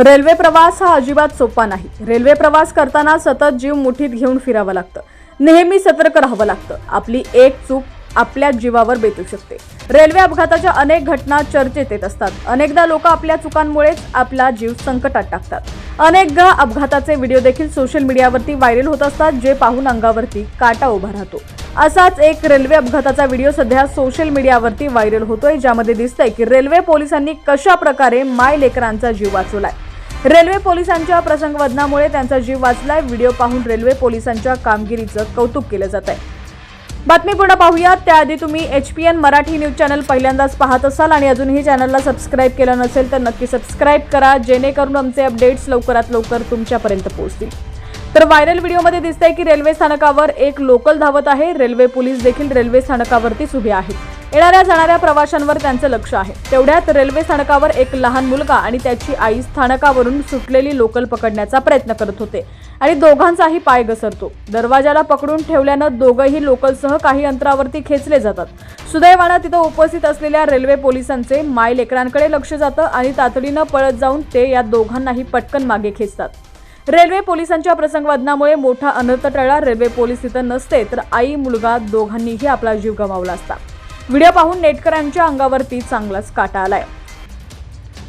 Railway प्रवास हा अजिबात सोपा नाही. रेल्वे प्रवास करताना सतत जीव मुठीत घेऊन फिरावं लागतं. नेहमी सतर्क राहावं लागतं. आपली एक चूक आपल्या जीवावर बेतू शकते. रेल्वे अपघाताच्या अनेक घटना चर्चेत येत असतात. अनेकदा लोक आपल्या चुकांमुळेच आपला जीव संकटात टाकतात. अनेकदा अपघाताचे व्हिडिओ देखील सोशल मीडियावरती व्हायरल होत असतात जे पाहून अंगावरती काटा उभा राहतो. असाच एक रेल्वे अपघाताचा व्हिडिओ सध्या सोशल मीडियावरती व्हायरल होतोय ज्यामध्ये दिसतंय की रेल्वे पोलिसांनी कशा प्रकारे माय लेकरांचा जीव वाचवलाय. रेल्वे पोलिसांच्या प्रसंगवदनामुळे त्यांचा जीव वाचलाय. व्हिडिओ पाहून रेल्वे पोलिसांच्या कामगिरीचं कौतुक केलं जात आहे बातमी पूर्ण पाहूयात. त्याआधी तुम्ही H P N Marathi news channel पहिल्यांदाच पाहत असाल आणि अजूनही चॅनलला सबस्क्राईब केलं नसेल तर नक्की सबस्क्राईब करा जेणेकरून आमचे अपडेट्स लवकरात लवकर तुमच्यापर्यंत पोहोचतील. तर व्हायरल व्हिडिओमध्ये दिसतंय की रेल्वे स्थानकावर एक लोकल धावत आहे. रेल्वे पोलीस देखील रेल्वे स्थानकावरतीच उभे आहेत. येणाऱ्या जाणाऱ्या प्रवाशांवर त्यांचं लक्ष आहे. तेवढ्यात रेल्वे स्थानकावर एक लहान मुलगा आणि त्याची आई स्थानकावरून सुटलेली लोकल पकडण्याचा प्रयत्न करत होते आणि दोघांचाही पाय घसरतो. दरवाजाला पकडून ठेवल्यानं दोघंही लोकलसह काही अंतरावरती खेचले जातात. सुदैवानं तिथं उपस्थित असलेल्या रेल्वे पोलिसांचे माय लेकरांकडे लक्ष जातं आणि तातडीनं पळत जाऊन ते या दोघांनाही पटकन मागे खेचतात. रेल्वे पोलिसांच्या प्रसंगवादनामुळे मोठा अनर्थ टळला. रेल्वे पोलीस तिथं नसते तर आई मुलगा दोघांनीही आपला जीव गमावला असता. व्हिडिओ पाहून नेटकऱ्यांच्या अंगावरती चांगलाच काटा आलाय.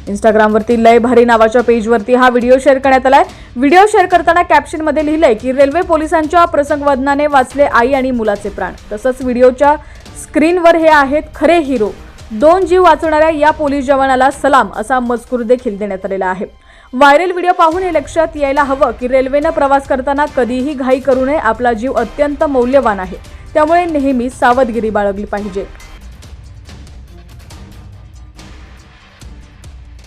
इंस्टाग्रामवरती लय भारी नावाच्या पेजवरती हा व्हिडिओ शेअर करण्यात आलाय. व्हिडिओ शेअर करताना कॅप्शनमध्ये लिहिलंय की रेल्वे पोलिसांच्या प्रसंगवदनाने वाचले आई आणि मुलाचे प्राण. तसंच व्हिडिओच्या स्क्रीनवर हे आहेत खरे हिरो. दोन जीव वाचवणाऱ्या या पोलीस जवानाला सलाम असा मजकूर देखील देण्यात आलेला आहे. व्हायरल व्हिडिओ पाहून हे लक्षात यायला हवं की रेल्वेनं प्रवास करताना कधीही घाई करू नये. आपला जीव अत्यंत मौल्यवान आहे. त्यामुळे नेहमी सावधगिरी बाळगली पाहिजे.